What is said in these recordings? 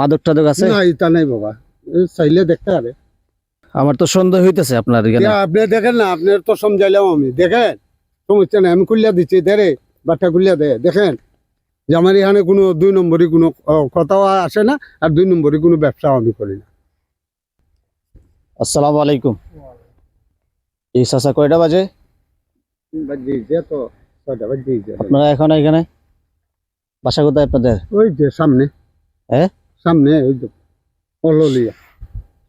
মাদক টাদক আছে? না এটা নাই বাবা। চাইলে দেখতে পারে আমার তো সন্দেহ হইতেছে আপনার এখানে। আপনি দেখেন না আপনার তো সমঝাইলাম আমি। দেখেন সমস্যা নাই। আমি খুলিয়া দিচ্ছি দেরে বাচ্চা খুলিয়া দে। দেখেন যে আমার এখানে কোনো দুই নম্বরই কোনো কথাও আসে না আর দুই নম্বরই কোনো ব্যবসাও আমি করি না। আসসালামু আলাইকুম। এই চাচা কয়টা বাজে? তো ছয়টা বাজে আপনারা এখন এখানে? বাসা কোথায় আপনাদের? ওই যে সামনে। হ্যাঁ? সামনে ওই তো অললিয়া।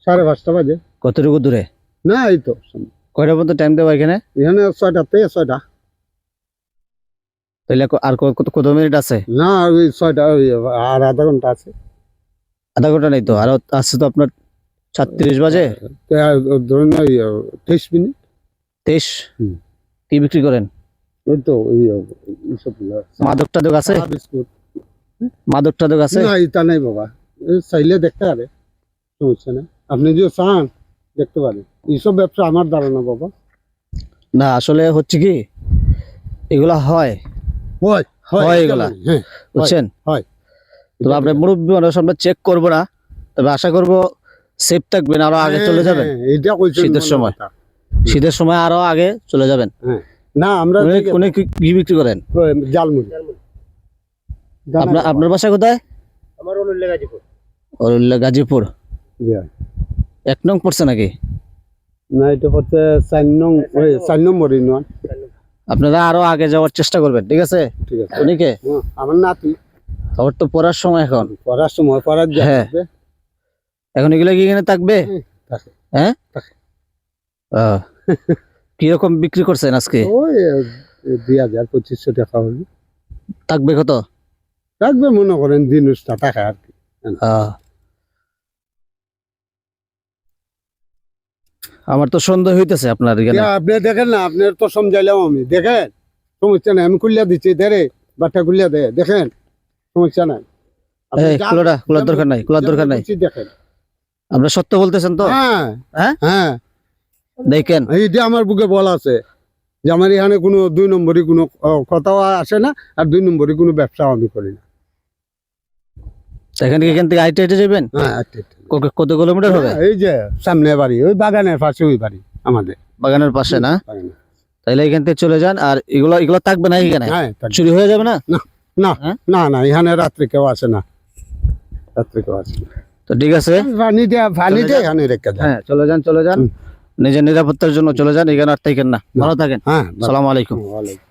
সাড়ে পাঁচটা বাজে। কতটুকু দূরে? না এই তো সামনে। কয়টা পর্যন্ত টাইম দেবো এখানে? এখানে ছয়টা থেকে ছয়টা। তাহলে আর কত মিনিট আছে? না ওই ছয়টা ওই আর আধা ঘণ্টা আছে। আধা ঘণ্টা নেই তো? আর আছে তো আপনার সাতত্রিশ বাজে? ধরুন ওই তেইশ মিনিট। তেইশ। কি বিক্রি করেন? ওই তো ওই মাদক টাদক আছে। মাদক টাদক আছে? না এটা নাই বাবা। চাইলে দেখতে পারে। সমস্যা নেই। আপনি যদি চান দেখতে পারেন। এইসব ব্যবসা আমার ধারণা বাবা। না আসলে হচ্ছে কি এগুলা হয়। হয় হয়। এগুলা। হ্যাঁ বুঝছেন? হয়। তবে আপনার মুরব্বী মানুষ আমরা চেক করব না। তবে আশা করব সেফ থাকবেন আরও আগে চলে যাবেন। হ্যাঁ, শীতের সময়। শীতের সময় আরও আগে চলে যাবেন। না আমরা কি বিক্রি করেন? জালমুড়ি। আপনার। আপনার বাসা কোথায়? আমার অনুল্লে গাজীপুর। এক নং পড়ছে নাকি? না এটা চার নং চার নম্বরই নয় আপনারা আরও আগে যাওয়ার চেষ্টা করবেন ঠিক আছে? ঠিক আছে। উনিকে আমার নাতি। ওর তো পড়ার সময় এখন। পড়ার সময় পড়ার হ্যাঁ। এখন এগুলো কি এখানে থাকবে? হ্যাঁ? কীরকম বিক্রি করছেন আজকে? দুই হাজার পঁচিশশো টাকা হলো। থাকবে কত? থাকবে মনে করেন দিন টাকা আর কি। আমার তো সন্দেহ হইতেছে আপনার আপনি দেখেন না আপনার তো সমঝাইলাম আমি। দেখেন সমস্যা নাই আমি খুলিয়া দিচ্ছি দেরে বাচ্চা খুলিয়া দে দেখেন সমস্যা নাই। আপনি এই, যা- খোলাটা খোলার দরকার নাই খোলার দরকার নাই। বলছি দেখেন। আমরা সত্য বলতেছেন তো? হ্যাঁ। হ্যাঁ? হ্যাঁ। দেখেন। এইটা আমার বুকে বলা আছে যে আমার এখানে কোনো দুই নম্বরই কোনো ও, কথাও আসে না আর দুই নম্বরই কোনো ব্যবসাও আমি করি না। এখান থেকে এখান থেকে আইটে আইটে যাবেন? হ্যাঁ আচ্ছা, আচ্ছা। ক- কত কিলোমিটার হবে? এই যে সামনে বাড়ি ওই বাগানের পাশে ওই বাড়ি আমাদের। বাগানের পাশে না? বাগানে। তাইলে এখান থেকে চলে যান আর এগুলো এগুলো থাকবে না এখানে? হ্যাঁ। চুরি হয়ে যাবে না? না হ্যাঁ? না না এখানে রাত্রে কেউ আসে না। রাত্রে কেউ আসে না। তো ঠিক আছে। পানি দেয়া পানি চলে দিয়ে। এখানে রেখে দেয় হ্যাঁ চলে যান চলে যান। হুম। নিজের নিরাপত্তার জন্য চলে যান এখানে আর থাকেন না। ভালো থাকেন। হ্যাঁ সালাম আলাইকুম। ওয়ালাইকুম